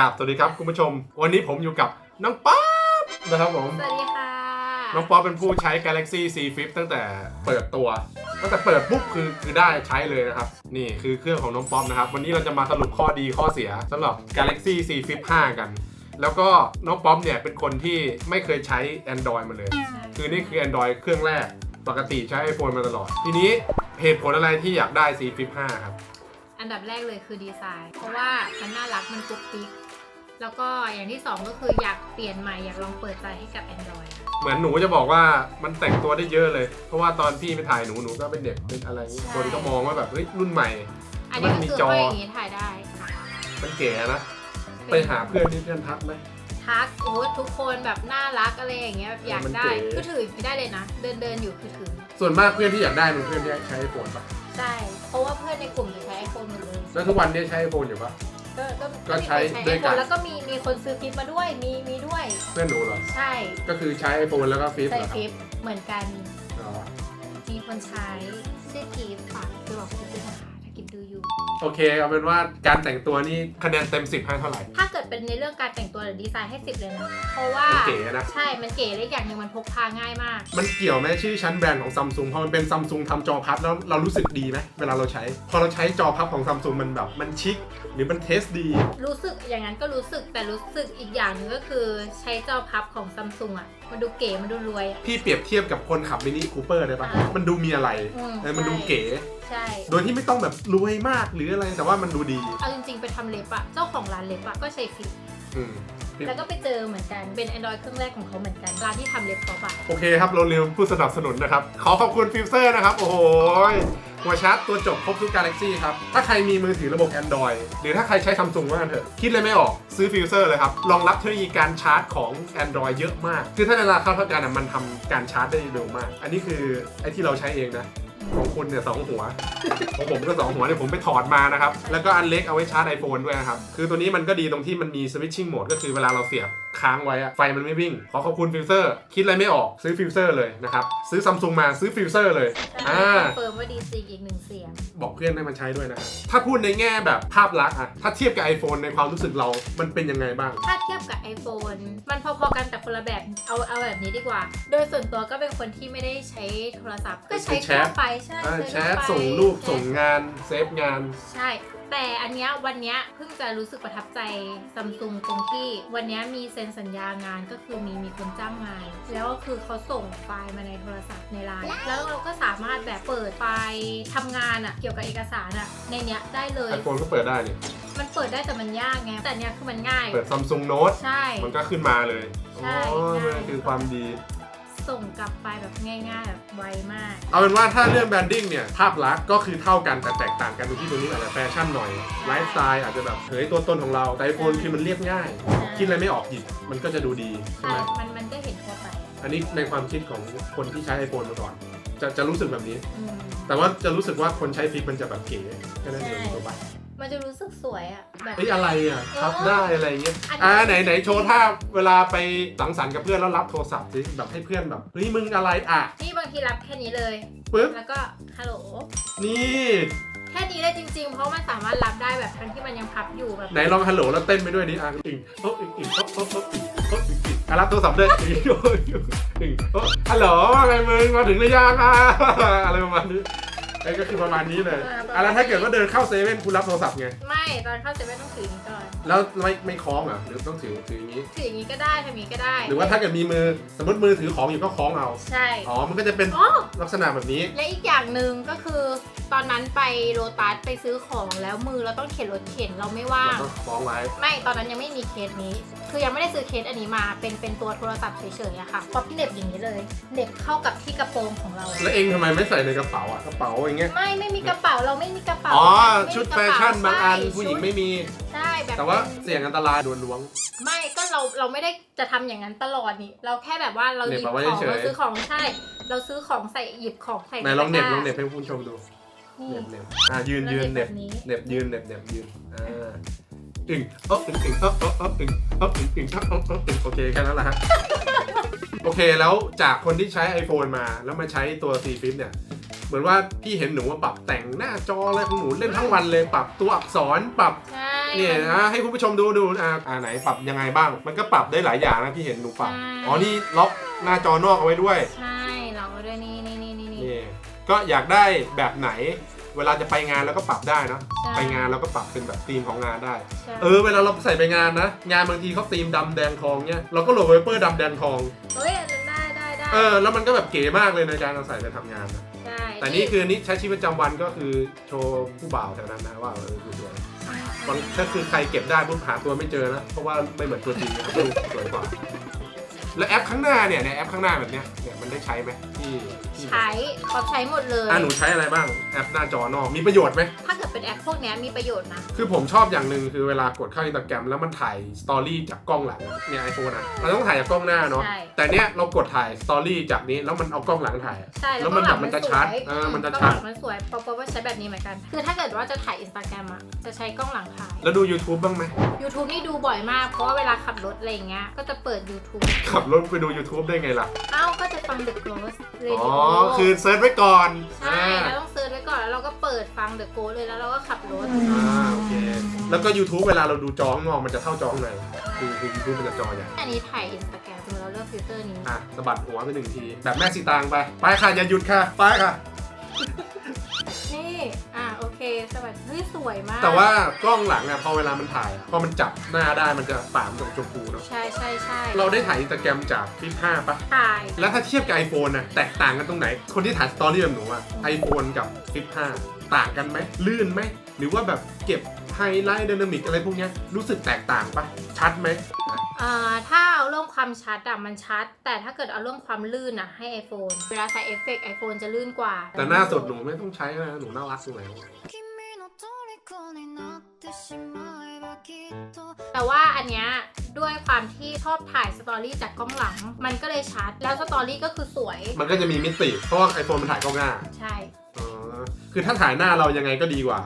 ราบสวัสดีครับคุณผู้ชม วันนี้ผมอยู่กับน้องป๊อปนะครับผมสวัสดีค่ะ น้องป๊อปเป็นผู้ใช้ Galaxy C Flip ตั้งแต่เปิดตัว ตั้งแต่เปิดปุ๊บคือคือได้ใช้เลยนะครับ นี่คือเครื่องของน้องป๊อปนะครับ วันนี้เราจะมาสรุปข้อดีข้อเสียสำหรับ Galaxy C Flip 5 กัน แล้วก็น้องป๊อปเนี่ยเป็นคนที่ไม่เคยใช้ Android มาเลย คือนี่คือ Android เครื่องแรกปกติใช้ iPhone มาตลอด ทีนี้เหตุผลอะไรที่อยากได้ C Flip 5 ครับ อันดับแรกเลยคือดีไซน์ เพราะว่ามันน่ารักมันกุ๊กปิ๊ก แล้วก็อย่างที่สองก็คืออยากเปลี่ยนใหม่อยากลองเปิดใจให้กับ Android เหมือนหนูจะบอกว่ามันแต่งตัวได้เยอะเลย เพราะว่าตอนพี่ไปถ่ายหนูหนูก็เป็นเด็กเป็นอะไรอย่างงี้ใช่คนก็มองว่าแบบเฮ้ยรุ่นใหม่ อันนี้มัก็นมีคือจอห้อยอย่างนี้ถ่ายได้ค่ะมันเก๋นะ ไปหาเพื่อนที่เพื่อนทักไหมทักโอ้ทุกคนแบบน่ารักอะไรอย่างเงี้ยแบบอยากมันได้เก๋คือถือไม่ได้เลยนะ เดินเดินอยู่คือถือ ส่วนมากเพื่อนที่อยากได้เป็นเพื่อนที่ใช้ไอโฟนปะใช่เพราะว่าเพื่อนในกลุ่มจะใช้ไอโฟนหมดเลยแล้วทุกวันนี้ใช้ไอโฟนอยู่ปะ ก็ก็ก็ใช้มีคนด้วยกัน iPhone แล้วก็มีมีคนซื้อคลิปมาด้วยมีมีด้วย เพื่อนหนูเหรอ ใช่ ก็คือใช้ไอโฟนแล้วก็ฟิปใส่เหรอคลิปเหมือนกันอ๋อมีคนใช้ชื่อกิฟต์ค่ะคือบอกกิฟต์ด้วยนะ คะถ้ากิฟต์ดูอยู่ โอเค เอาเป็นว่าการแต่งตัวนี่คะแนนเต็ม 10ให้เท่าไหร่ ถ้าเกิดเป็นในเรื่องการแต่งตัวหรือดีไซน์ให้สิบเลยนะ เพราะว่า มันเก๋นะ ใช่ มันเก๋และอีกอย่างหนึ่งมันพกพาง่ายมาก มันเกี่ยวไหมชื่อชั้นแบรนด์ของซัมซุงพอมันเป็นซัมซุงทำจอพับแล้วเรารู้สึกดีไหมเวลาเราใช้ พอเราใช้จอพับของซัมซุงมันแบบมันชิคหรือมันเทสดี รู้สึกอย่างนั้นก็รู้สึกแต่รู้สึกอีกอย่างหนึงก็คือใช้จอพับของซัมซุงอะ มันดูเก๋ มันดูรวยอะ พี่เปรียบเทียบกับคนขับมินิคูเปอร์ได้ปะอ่ามัมันดูมีอะไรอืมเออมันดูใช่ เก๋ ใช่ โดยที่ไม่ต้องแบบรวยมากหรืออะไรแต่ว่ามันดูดีเอาจริงๆ ไปทำเล็บอะเจ้าของร้านเล็บอะก็ใช้ฟิตอืมแล้วก็ไปเจอเหมือนกัน เป็น Android เครื่องแรกของเขาเหมือนกัน ร้านที่ทำเล็บเขาอะโอเคครับ เราลืมผู้สนับสนุนนะครับ ขอขอบคุณฟิลเซอร์นะครับ โอ้โหหัวชาร์จตัวจบครบทุก Galaxy ครับ ถ้าใครมีมือถือระบบ Android หรือถ้าใครใช้ซัมซุงว่ากันเถอะ คิดเลยไม่ออกซื้อฟิลเซอร์เลยครับรองรับเทคโนโลยีการชาร์จของ Android เยอะมาก คือถ้าในราคาเท่ากันอะมันทำการชาร์จได้เร็วมาก อันนี้คือไอ้ที่เราใช้เองนะ ของคุณเนี่ยสองหัว ของผมก็สองหัวเนี่ยผมไปถอดมานะครับ แล้วก็อันเล็กเอาไว้ชาร์จ iPhone ด้วยนะครับ คือตัวนี้มันก็ดีตรงที่มันมี switching mode ก็คือเวลาเราเสียบค้างไว้อะไฟมันไม่วิ่ง ขอขอบคุณฟิลเซอร์ คิดอะไรไม่ออกซื้อฟิลเซอร์เลยนะครับ ซื้อซัมซุงมาซื้อฟิลเซอร์เลยแต่อ่าคอนเฟิร์มว่าดีจริงอีกหนึ่งเสียง บอกเพื่อนให้มันใช้ด้วยนะครับถ้าพูดในแง่แบบภาพลักษณ์อะถ้าเทียบกับ iPhone ในความรู้สึกเรา มันเป็นยังไงบ้าง ถ้าเทียบกับ iPhone มันพอๆกันแต่คนละแบบ เอาเอาแบบนี้ดีกว่า โดยส่วนตัวก็เป็นคนที่ไม่ได้ใช้โทรศัพท์ ก็ใช้แชททั่วไปใช่อ่าใช้แชทั่วทไปส่งรูปแชทส่งงานเซฟงาน ใช่ แต่อันเนี้ยวันเนี้ยเพิ่งจะรู้สึกประทับใจซัมซุงตรงที่วันเนี้ยมีเซ็นสัญญางานก็คือมีมีคนจ้างงาน แล้วก็คือเขาส่งไฟล์มาในโทรศัพท์ในไลน์แล้วเราก็สามารถแบบเปิดไฟล์ทำงานอะเกี่ยวกับเอกสารอะในเนี้ยได้เลย iPhone ก็เปิดได้นี่ มันเปิดได้แต่มันยากไงแต่เนี้ยคือมันง่าย เปิด Samsung Note ใช่ มันก็ขึ้นมาเลยใช่ อ๋อง่ายมันคือความดี ส่งกลับไปแบบง่ายๆแบบไวมาก เอาเป็นว่าถ้าเรื่องแบรนดิ้งเนี่ย ภาพลักษณ์ก็คือเท่ากันแต่แตกต่างกันตรงที่ตัวนี้อาจจะแฟชั่นหน่อยไลฟ์สไตล์อาจจะแบบเผยตัวตนของเราแต่ไอโฟนคือมันเรียบง่าย คิดอะไรไม่ออกหยิบมันก็จะดูดีใช่ใช่ไหมมันมันก็เห็นทั่วไปอันนี้ในความคิดของคนที่ใช้ iPhone มาก่อน จะจะรู้สึกแบบนี้ อืมแต่ว่าจะรู้สึกว่าคนใช้ฟิกมันจะแบบเก๋แค่นั้นเองใช่ตัวบัตร มันจะรู้สึกสวยอะแบบ เฮ้ยอะไรอะพับได้อะไรเงี้ยอันนี้ อ่าไหนไหนโชว์ท่าเวลาไปสังสรรค์กับเพื่อนแล้วรับโทรศัพท์สิแบบให้เพื่อนแบบเฮ้ยมึงอะไรอะนี่บางทีรับแค่นี้เลย ปึ๊บแล้วก็ฮัลโหล นี่แค่นี้เลยจริงๆ เพราะมันสามารถรับได้แบบทั้งที่มันยังพับอยู่แบบไหนลองฮัลโหลแล้วเต้นไปด้วยดิอะอึ่งโอ๊ะอึ่งอึ่งโอ๊ะโอ๊ะโอ๊ะอึ่งโอ๊ะอึ่งอึ่งอะรับโทรศัพท์ด้วยอึ่งโอ๊ะอึ่งอึ่งโอ๊ะฮัลโหลว่าไงมึงมาถึงหรือยังอะอะไรประมาณนี้ ไอ้ก็คือประมาณนี้เลยอะแล้วถ้าเกิดว่าเดินเข้าเซเว่นคุณรับโทรศัพท์ไง ไม่ตอนเข้าเซเว่นต้องถืออย่างนี้ก่อนแล้วไม่ไม่คล้องเหรอะหรือต้องถือถืออย่างนี้ ถืออย่างนี้ก็ได้ทำอย่างนี้ก็ได้ หรือว่าถ้าเกิดมีมือสมมติมือถือของอยู่ก็คล้องเอา ใช่ อ๋อ มันก็จะเป็นอ๋อ ลักษณะแบบนี้ และอีกอย่างหนึ่งก็คือ ตอนนั้นไปโรตัสไปซื้อของแล้วมือเราต้องเข็นรถเข็นเราไม่ว่าง เราก็คล้องไว้ ไม่ตอนนั้นยังไม่มีเคสนี้ คือยังไม่ได้ซื้อเคสอันนี้มา เป็นเป็นตัวโทรศัพท์เฉยๆอะค่ะป๊อปเหน็บอย่างนี้เลยเหน็บเข้ากับที่กระโปรงของเรา แล้วเองทำไมไม่ใส่ในกระเป๋าอะ กระเป๋าอย่างเงี้ยไม่ไม่มีกระเป๋าเราไม่มีกระเป๋าอ๋อ ไม่มีชุดกแฟระเป๋ชั่นบางอันใช่ผู้หญิงชุดไม่มี ใช่แบบแต่ว่าเป็นเสี่ยงอันตรายโดนล้วง ไม่ก็เราเราไม่ได้จะทำอย่างนั้นตลอดนี่ เราแค่แบบว่าเราหเหน็บยิบเอาไว้ของเฉย เราซื้อของใช่ เราซื้อของใส่หยิบของใส่ไหนลองเหน็บตะกลร้าองเหน็บให้ผู้ชมดูนี่เหน็บเหน็บอะยืนแล้วยืนเหน็บแบบนี้เหน็บยืนเหน็บเหน็บยืนอ่าอึ่งเอ๊ะอึ่งอึ่งเอ๊ะเอ๊ะเอ๊ะอึ่งเอ๊ะอึ่งอึ่งเอ๊ะเอ๊ะเอ๊ะอึ่งโอเคแค่นั้นแหละฮะโอเคแล้วจากคนที่ใช้ iPhone มาแล้วมาใช้ตัว C Flip เนี่ย เหมือนว่าพี่เห็นหนูว่าปรับแต่งหน้าจออะไรของหนูเล่นทั้งวันเลยปรับตัวอักษรปรับใช่เนี่ยนะให้คุณผู้ชมดูดูอ่าอ่าไหนปรับยังไงบ้าง มันก็ปรับได้หลายอย่างนะที่เห็นหนูปรับใช่อ๋อนี่ล็อกหน้าจอนอกเอาไว้ด้วยใช่เราด้วยนี่นี่นี่นี่นี่นี่ก็อยากได้แบบไหน เวลาจะไปงานแล้วก็ปรับได้เนอะใช่ไปงานเราก็ปรับเป็นแบบธีมของงานได้ ใช่เออเวลาเราใส่ไปงานนะ งานบางทีเขาธีมดำแดงทองเนี่ยเราก็โหลดไวเปอร์ดำแดงทอง เฮ้ยอันนั้นได้ได้ได้ เออแล้วมันก็แบบเก๋มากเลยในการเราใส่ไปทำงานนะใช่ แต่นี่คือนี่ใช้ชีวิตประจำวันก็คือโชว์ผู้บ่าวแถวนั้นนะว่าเออสวยบางถ้าคือใครเก็บได้ปุ๊บหาตัวไม่เจอนะเพราะว่าไม่เหมือนตัวจริงนะรูปสวยกว่า แล้วแอปข้างหน้าเนี่ยในแอปข้างหน้าแบบเนี้ยเนี่ยมันได้ใช้ไหมที่ที่ใช้เขาใช้หมดเลย อะหนูใช้อะไรบ้างแอปหน้าจอนอกมีประโยชน์ไหม ถ้าเกิดเป็นแอปพวกเนี้ยมีประโยชน์นะ คือผมชอบอย่างหนึ่งคือเวลากดเข้าอินสตาแกรมแล้วมันถ่ายสตอรี่จากกล้องหลังเนี่ยไอโฟนอะเราต้องถ่ายจากกล้องหน้าเนาะใช่แต่เนี้ยเรากดถ่ายสตอรี่จากนี้แล้วมันเอากล้องหลังถ่ายอะใช่แล้วมันแบบมันจะชัดเออมันจะชัดกล้องหลังมันสวยปอปอว่าใช้แบบนี้เหมือนกัน คือถ้าเกิดว่าจะถ่ายอินสตาแกรมอะจะใช้กล้องหลังถ่าย แล้วดู YouTube บ้างไหม YouTube นี่ดูบ่อยมากเพราะว่าเวลาขับรถอะไรอย่างเงี้ยก็จะเปิด YouTube ขับรถไปดู YouTube ได้ไงล่ะ เอ้าก็จะฟัง The Ghost อ๋อ Radio คือเซิร์ชไว้ก่อนใช่อ่าแล้วต้องเซิร์ชไว้ก่อนแล้วเราก็เปิดฟัง The Ghost เลยแล้วเราก็ขับรถ อ่าโอเค แล้วก็ YouTube เวลาเราดูจอข้างนอกมันจะเท่าจอข้างในคือคือ YouTube มันจะจอใหญ่ อันนี้ถ่ายอินสตาแกรมสมมติเราเลือกฟิลเตอร์นี้ อะสะบัดหัวไปหนึ่งที แบบแม่สีตางไป ไปค่ะ อย่าหยุดค่ะ ไปค่ะ นี่ อะโอเค สวัสดีเฮ้ยสวยมาก แต่ว่ากล้องหลังอะพอเวลามันถ่ายอะพอมันจับหน้าได้มันจะปากมันจะชมพูเนาะใช่ใช่ใช่เราได้ถ่ายอินสตาแกรมจากคลิป5ปะถ่าย แล้วถ้าเทียบกับ iPhone นะแตกต่างกันตรงไหน คนที่ถ่ายสตอรี่แบบหนูอะ iPhone กับคลิป5ต่างกันไหมลื่นไหมหรือว่าแบบเก็บไฮไลท์ดินามิกอะไรพวกเนี้ยรู้สึกแตกต่างปะชัดไหม ถ้าเอาเรื่องความชัดอะมันชัด แต่ถ้าเกิดเอาเรื่องความลื่นอะให้ iPhone เวลาใส่เอฟเฟกต์ไอโฟนจะลื่นกว่าแต่หน้าสดหนูไม่ต้องใช้นะหนูน่ารักอยู่แล้วแต่ว่าอันเนี้ยด้วยความที่ชอบถ่ายสตอรี่จากกล้องหลัง มันก็เลยชัด แล้วสตอรี่ก็คือสวย มันก็จะมีมิติ เพราะว่าไอโฟนมันถ่ายกล้องหน้า ใช่คือถ้าถ่ายหน้าเรายังไงก็ดีกว่า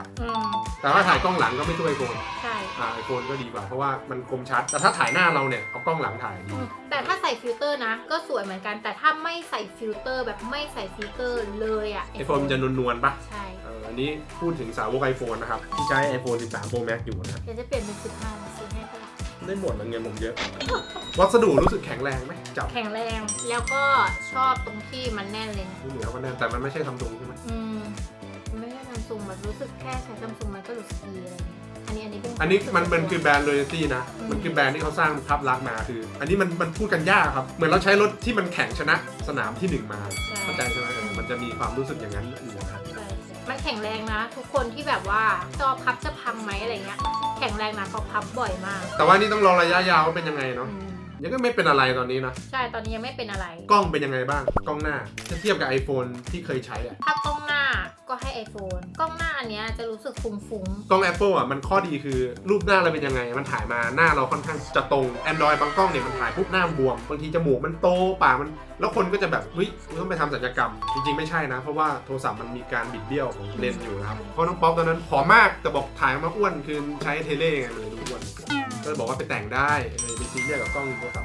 แต่ว่าถ่ายกล้องหลังก็ไม่ช่วยโฟนใช่ ไอโฟนก็ดีกว่าเพราะว่ามันคมชัด แต่ถ้าถ่ายหน้าเราเนี่ยเอากล้องหลังถ่ายดีอืมแต่ถ้าใส่ฟิลเตอร์นะ ก็สวยเหมือนกัน แต่ถ้าไม่ใส่ฟิลเตอร์แบบไม่ใส่ฟิลเตอร์เลยอะไอโฟนมันจะนวลๆปะใช่เอออันนี้พูดถึงสาวกไอโฟนนะครับที่ใช้ iPhone 13 Pro Max อยู่นะเดี๋ยวจะเปลี่ยนเป็น15นะซื้อให้เท่าไหร่ได้หมดแล้วเงินผมเยอะ วัสดุรู้สึกแข็งแรงไหมจับแข็งแรงแล้วก็ชอบตรงที่มันแน่นเลยนะที่เหนือมันแน่นแต่มันไม่ใช่ทำตรงใช่ไหมอืมไม่ได้ซัมซุงแบบรู้สึกแค่ใช้ซัมซุงมันก็รู้สึกดีอะไรเงี้ย อันนี้อันนี้เป็นอันนี้มันมันคือแบรนด์ loyalty นะ มันคือแบรนด์ที่เขาสร้างภาพลักษณ์มาคือ อันนี้มันมันพูดกันยากครับ เหมือนเราใช้รถที่มันแข่งชนะสนามที่หนึ่งมาเข้าใจใช่ไหมเออมันจะมีความรู้สึกอย่างนั้นอยู่นะครับใช่ใช่มันแข็งแรงนะ ทุกคนที่แบบว่าจอพับจะพังไหมอะไรเงี้ยแข็งแรงนะเพราะพับบ่อยมากแต่ว่านี่ต้องรอระยะยาวว่าเป็นยังไงเนาะอืมยังก็ไม่เป็นอะไรตอนนี้นะ ใช่ตอนนี้ยังไม่เป็นอะไร กล้องเป็นยังไงบ้าง กล้องหน้า ถ้าเทียบกับ iPhone ที่เคยใช้อะ ถ้ากล้องหน้า ก็ให้ iPhone กล้องหน้าอันเนี้ยจะรู้สึกฟุ้งกล้อง Apple อะมันข้อดีคือรูปหน้าเราเป็นยังไง มันถ่ายมาหน้าเราค่อนข้างจะตรง Android บางกล้องเนี่ยมันถ่ายปุ๊บหน้าบวมบางทีจมูกมันโตปากมัน แล้วคนก็จะแบบเฮ้ยกูต้องไปทำศัลยกรรม จริงๆไม่ใช่นะ เพราะว่าโทรศัพท์มันมีการบิดเบี้ยวของเลนส์อยู่นะครับเพราะน้องป๊อปตอนนั้นผอมมากแต่บอกถ่ายมาอ้วนคือใช้เทเลไงเลยดูอ้วนก็เลยบอกว่าไปแต่งได้เลยไปซีเรียสกับกล้องโทรศัพท์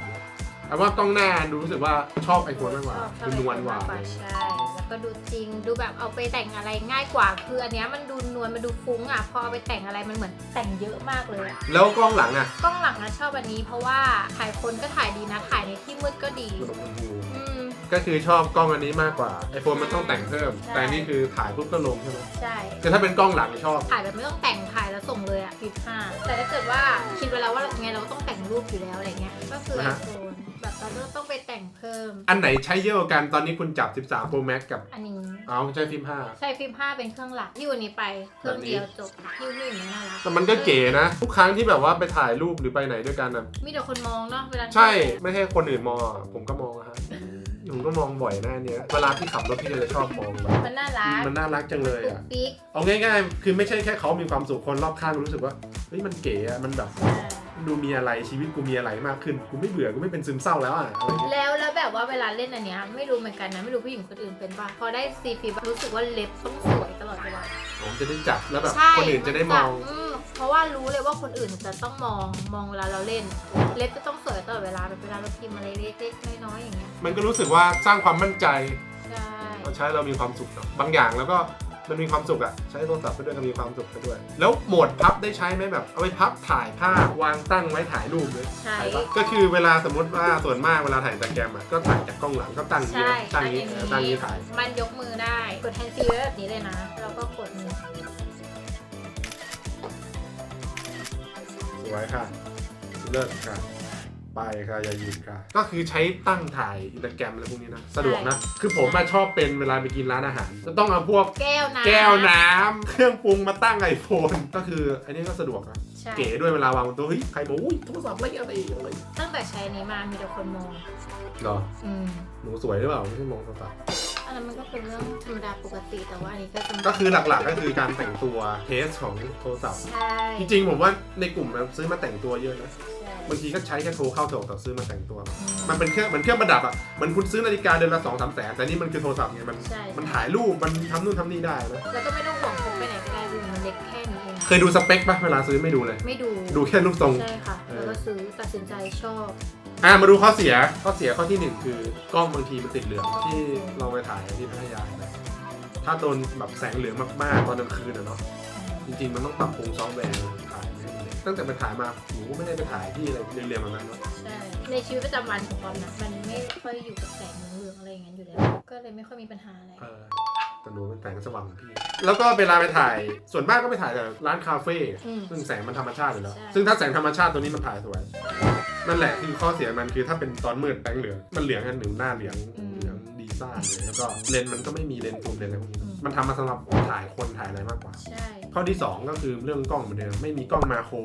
แต่ว่ากล้องหน้าดูรู้สึกว่าชอบไอโฟนมากๆกว่าชอบดูนวลกว่าชอบ iPhone มใช่ แล้วก็ดูจริง ดูแบบเอาไปแต่งอะไรง่ายกว่า คืออันเนี้ยมันดูนวล มันดูฟุ้งอะ พอเอาไปแต่งอะไรมันเหมือนแต่งเยอะมากเลยอะแล้วกล้องหลังอะกล้องหลังนะชอบอันนี้ เพราะว่าถ่ายคนก็ถ่ายดีนะ ถ่ายในที่มืดก็ดีคุณชมพูอืม ก็คือชอบกล้องอันนี้มากกว่าไอโฟนมันต้องแต่งเพิ่ม ใช่ แต่นี่คือถ่ายปุ๊บก็ลงใช่ไหมใช่ แต่ถ้าเป็นกล้องหลังชอบ ถ่ายแบบไม่ต้องแต่งถ่ายแล้วส่งเลยอะฟิปห้าแต่ถ้าเกิดว่าคิดไว้แล้วว่าไงเราก็ต้องแต่งรูปอยู่แล้วอะไรเงี้ย ก็คือนะไอฮะ โฟน แบบเราก็ต้องไปแต่งเพิ่ม อันไหนใช้เยอะกว่ากันตอนนี้คุณจับ 13 Pro Max กับอันนี้ เอาใช้ฟิล์มใช่ฟิปห้าเป็นเครื่องหลักที่วันนี้ไปเครื่องเดียวจบที่หนึ่งน่ารัก5แต่มันก็เก๋นะ ทุกครั้งที่แบบว่าไปถ่ายรูปหรือไปไหนด้วยกันอะมีแต่คนมองเนาะเวลาใช่ไม่ใช่คนอื่นมองอะผมก็มองอะฮะผมก็มองบ่อยหน้าเนี้ยเวลาที่ขับรถพี่จะชอบมองแบบมันน่ารักมันน่ารักจังเลยปุ๊กอะปิ๊กเอาง่ายๆ คือไม่ใช่แค่เขามีความสุขคนรอบข้างรู้สึกว่าเฮ้ยมันเก๋อะมันแบบ ดูมีอะไรชีวิตกูมีอะไรมากขึ้นกูไม่เบื่อกูไม่เป็นซึมเศร้าแล้วอะอะไรเงี้ยแล้วแล้วแบบว่าเวลาเล่นอันเนี้ยไม่รู้เหมือนกันนะไม่รู้ผู้หญิงคนอื่นเป็นป่ะพอได้ซีฟีรู้สึกว่าเล็บต้องสวยตลอดเวลาผมจะได้จับแล้วแบบใช่คนอื่นจะได้มอง มเพราะว่ารู้เลยว่าคนอื่นจะต้องมองมองเวลาเราเล่น เล็บจะต้องสวยตลอดเวลาแบบเวลาเราพิมพ์อะไรเล็กๆน้อยๆอย่างเงี้ยมันก็รู้สึกว่าสร้างความมั่นใจใช่ เราใช้เรามีความสุขเนอะบางอย่างแล้วก็ มันมีความสุขอะใช้โทรศัพท์ไปด้วยก็มีความสุขไปด้วย แล้วโหมดพับได้ใช้ไหมแบบเอาไปพับถ่ายภาพวางตั้งไว้ถ่ายรูปเลยใช่ ถ่ายปะก็คือเวลาสมมติว่าส่วนมากเวลาถ่ายแต่แกรมอะก็ถ่ายจากกล้องหลังก็ตั้งอย่างนี้ใช่นะตั้งอย่างนี้อันเออตั้งอย่างนี้ถ่าย มันยกมือได้ กดแฮนด์ฟรีไว้แบบนี้เลยนะ แล้วก็กดมือสวยค่ะเลิศค่ะ ไปค่ะอย่าหยุดค่ะ ก็คือใช้ตั้งถ่ายอินสตาแกรมอะไรพวกนี้นะ สะดวกนะ คือผมมาชอบเป็นเวลาไปกินร้านอาหาร จะต้องเอาพวกแก้วน้ำ แก้วน้ำเครื่องปรุงมาตั้งไอโฟน ก็คืออันนี้ก็สะดวกนะใช่ เก๋ด้วยเวลาวางบนโต๊ะเฮ้ยใครบอกอุ้ยโทรศัพท์อะไรอะไรอะไรตั้งแต่ใช้อันนี้มามีแต่คนมองเหรออืมหนูสวยหรือเปล่าไม่ใช่มองโทรศัพท์อันนั้นมันก็เป็นเรื่องธรรมดาปกติแต่ว่าอันนี้ก็จะก็คือหลักๆก็คือการแต่งตัวเทสของโทรศัพท์ ใช่ จริงๆผมว่าในกลุ่มมันซื้อมาแต่งตัวเยอะนะใช่ บางทีก็ใช้แค่โทรเข้าโทรศัพท์ซื้อมาแต่งตัวอืมมันเป็นเครื่องเหมือนเครื่องประดับอะเหมือนคุณซื้อนาฬิกาเดือนละสองสามแสนแต่นี่มันคือโทรศัพท์ไงมันใช่ มันถ่ายรูปมันทำนู่นทำนี่ได้นะแล้วก็ไม่ต้องห่วงพกไปไหนก็ได้ดูมันเล็กแค่นี้เองเคยดูสเปคปะเวลาซื้อไม่ดูเลย ไม่ดูดูแค่รูปทรง ใช่ค่ะแล้วก็ซื้อตัดสินใจชอบ อะมาดูข้อเสียข้อเสียข้อที่หนึ่งคือกล้องบางทีมันติดเหลืองที่เราไปถ่ายที่พัทยานะถ้าโดนแบบแสงเหลืองมากๆตอนกลางคืนอะเนาะจริงๆมันต้องปรับปรุงซอฟต์แวร์ถ่ายไม่ได้ ตั้งแต่ไปถ่ายมาหนูก็ไม่ได้ไปถ่ายที่อะไรเรียงๆแบบนั้นเนาะใช่ในชีวิตประจำวันของปอมนะมันไม่ค่อยอยู่กับแสงเหลืองๆอะไรอย่างนั้นอยู่แล้ว ก็เลยไม่ค่อยมีปัญหาอะไร เออแต่หนูเป็นแสงสว่างของพี่ แล้วก็เวลาไปถ่ายส่วนมากก็ไปถ่ายแต่ร้านคาเฟ่อืมซึ่งแสงมันธรรมชาติอยู่แล้ว ใช่ ซึ่งถ้าแสงธรรมชาติตัวนี้มันถ่ายสวยนั่นแหละคือข้อเสียมันคือถ้าเป็นตอนมืดแสงเหลืองมันเหลืองกันหนึ่งหน้าเหลืองเหลือง ดีซ่าเลยแล้วก็เลนส์มันก็ไม่มีเลนส์ซูมเลนส์อะไรพวกนี้ มันทำมาสำหรับถ่ายคนถ่ายอะไรมากกว่า ใช่ ข้อที่ 2 ก็คือเรื่องกล้องเหมือนเดิมไม่มีกล้องมาโคร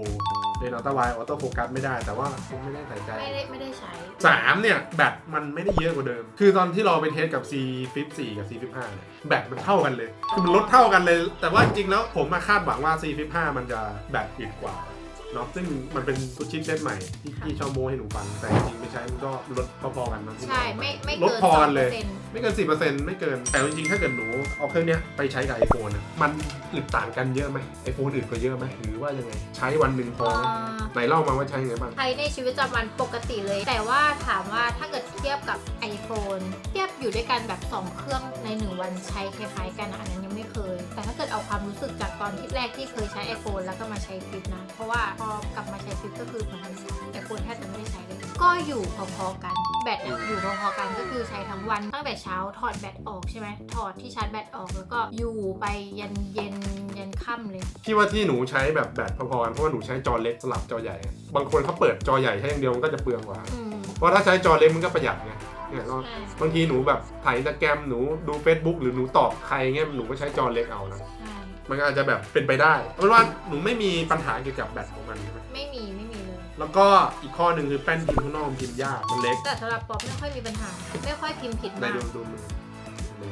เลนส์อัลตร้าไวด์ออโต้โฟกัสไม่ได้แต่ว่าผมไม่ได้ใส่ใจ ไม่ได้ไม่ได้ใช้ สามเนี่ยแบตมันไม่ได้เยอะกว่าเดิม คือตอนที่เราไปเทสกับ C Flip 4 กับ C Flip 5เนี่ยแบตมันเท่ากันเลย คือมันลดเท่ากันเลย แต่ว่าจริงๆแล้วผมมาคาดหวังว่า C Flip 5 มันจะแบตอึดกว่าเนาะซึ่งมันเป็นตัวชิปเซตใหม่ที่พี่ชอบโมให้หนูฟัง แต่จริงๆไม่ใช้มันก็ลดพอๆกันนะใช่ ไม่ไม่ลดเกินพอสอกังนเปเลอย ร์เซ็นต์ ไม่เกิน10%ไม่เกิน แต่จริงๆ ถ้าเกิดหนูเอาเครื่องเนี้ยไปใช้กับ iPhone น่ะมันอึดต่างกันเยอะไหม iPhone อึดกว่าเยอะไหมหรือว่ายังไง ใช้วันหนึ่งพอไหมไหนเล่ามาว่าใช้ยังไงบ้าง ใช้ในชีวิตประจำวันปกติเลย แต่ว่าถามว่าถ้าเกิดเทียบกับ iPhone เทียบอยู่ด้วยกันแบบ 2 เครื่องใน 1 วันใช้คล้ายๆกันอะอันนั้นยังไม่เคย แต่ถ้าเกิดเอาความรู้สึกจากตอนที่แรกที่เคยใช้ iPhone แล้วก็มาใช้ฟลิปนะ เพราะว่าพอกลับมาใช้ฟลิปก็คือเหมือน iPhone แทบจะไม่ได้ใช้เลย ก็อยู่พอๆกัน แบตเนี่ยอยู่พอๆกันก็คือใช้ทั้งวันตั้งแต่เช้าถอดแบตออกใช่ไหมถอดที่ชาร์จแบตออกแล้วก็อยู่ไปยันเย็นยันค่ำเลยที่ว่าที่หนูใช้แบบแบตพอๆกันเพราะว่าหนูใช้จอเล็กสลับจอใหญ่ บางคนเขาเปิดจอใหญ่แค่อย่างเดียวมันก็จะเปลืองกว่า อืม เพราะถ้าใช้จอเล็กมันก็ประหยัดไงเนี่ยเราใช่ บางทีหนูแบบถ่ายอินสตาแกรมหนูดู Facebook หรือหนูตอบใครเงี้ยหนูก็ใช้จอเล็กเอานะ ใช่ มันก็อาจจะแบบเป็นไปได้เอาเป็นว่าหนูไม่มีปัญหาเกี่ยวกับแบตของมัน แล้วก็อีกข้อหนึ่งคือแป้นพิมพ์ข้างนอกมันพิมพ์ยากมันเล็กแต่สำหรับป๊อปไม่ค่อยมีปัญหา ไม่ค่อยพิมพ์ผิดได้มากดูดูมือมือ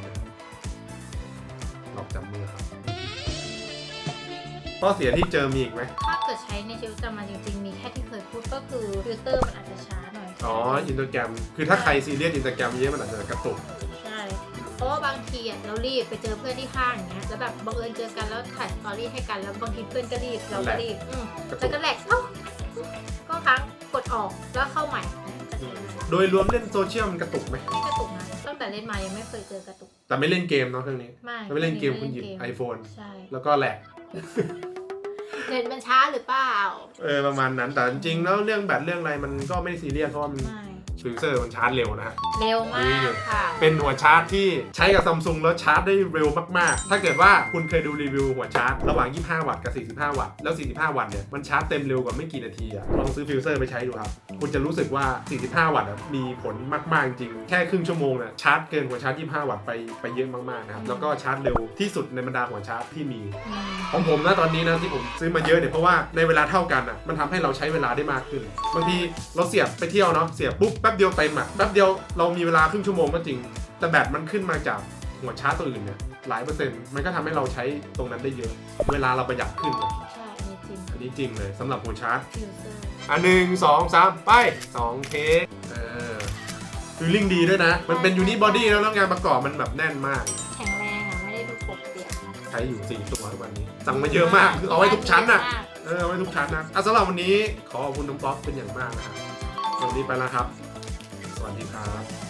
หลอกจับมือครับข้อเสียที่เจอมีอีกไหมถ้าเกิดใช้ในชีวิตประจำวันจริงๆ มีแค่ที่เคยพูดก็คือฟิลเตอร์มันอาจจะช้าหน่อยอ๋ออินสตาแกรมคือถ้าใครซีเรียสอินสตาแกรมเยอะมันอาจจะกระตุก ใช่ เพราะว่าบางทีอะเรารีบไปเจอเพื่อนที่ห้างอย่างเงี้ยแล้วแบบบังเอิญเจอกันแล้วถ่ายสตอรี่ให้กันแล้วบางทีเพื่อนก็รีบเราก็รีบอืมกระแล้ตุวกก็แหลกเอ้าก็ครั้งกด ออกแล้วเข้าใหม่ก็ใช้ได้โดยรวมเล่นโซเชียลมันกระตุกไหมไม่กระตุกนะตั้งแต่เล่นมายังไม่เคยเจอกระตุกแต่ไม่เล่นเกมเนาะเครื่องนี้ ไม่ไม่เล่นเกมคุณหยิบไอ iPhone ใช่แล้วก็แหลก เน็ตมันช้าหรือเปล่าเออประมาณนั้นแต่จริงๆแล้วเรื่องแบตเรื่องอะไรมันก็ไม่ได้ซีเรียสเพราะว่ามัน ไม่ ฟิวเซอร์มันชาร์จเร็วนะฮะ เร็วมากค่ะ เป็นหัวชาร์จที่ใช้กับซัมซุงแล้วชาร์จได้เร็วมาก ๆ ถ้าเกิดว่าคุณเคยดูรีวิวหัวชาร์จระหว่าง 25 วัตต์กับ 45 วัตต์ แล้ว 45 วัตต์เนี่ย มันชาร์จเต็มเร็วกว่าไม่กี่นาทีอะลองซื้อฟิวเซอร์ไปใช้ดูครับ คุณจะรู้สึกว่า 45 วัตต์อะมีผลมาก ๆ จริง แค่ครึ่งชั่วโมงเนี่ยชาร์จเกินหัวชาร์จ 25 วัตต์ไปไปเยอะมาก ๆ นะครับ แล้วก็ชาร์จเร็วที่สุดในบรรดาหัวชาร์จที่มีอืมของผมนะตอนนี้นะที่ผมซื้อมาเยอะเนี่ยเพราะว่าในเวลาเท่ากันอะมันทำให้เราใช้เวลาได้มากขึ้นบางทีเราเสียบไปเที่ยวเนาะเสียบปุ๊บแป๊บเดียวเต็มอะแป๊บเดียวเรามีเวลาครึ่งชั่วโมงก็จริง แต่แบตมันขึ้นมาจากหัวชาร์จตัวอื่นเนี่ยหลายเปอร์เซ็นต์มันก็ทำให้เราใช้ตรงนั้นได้เยอะ เวลาเราประหยัดขึ้นอะใช่อันนี้จริงอันนี้จริงเลยสำหรับหัวชาร์จ ฟิวเซอร์อันหนึ่งสองสามไปสองเทคเออฟิลลิ่งดีด้วยนะ มันเป็นยูนิบอดี้แล้วแล้วงานประกอบมันแบบแน่นมาก แข็งแรงอะ ไม่ได้ดูปกเปียกนะใช้อยู่สี่ตัวทุกวันนี้ สั่งมาเยอะมากคือเอาไว้ทุกชั้นอะเออเอาไว้ทุกชั้นนะอะสำหรับวันนี้ขอขอบคุณน้องป๊อปเป็นอย่างมากนะครับวันนี้ไปแล้วครับส วัสดีครับ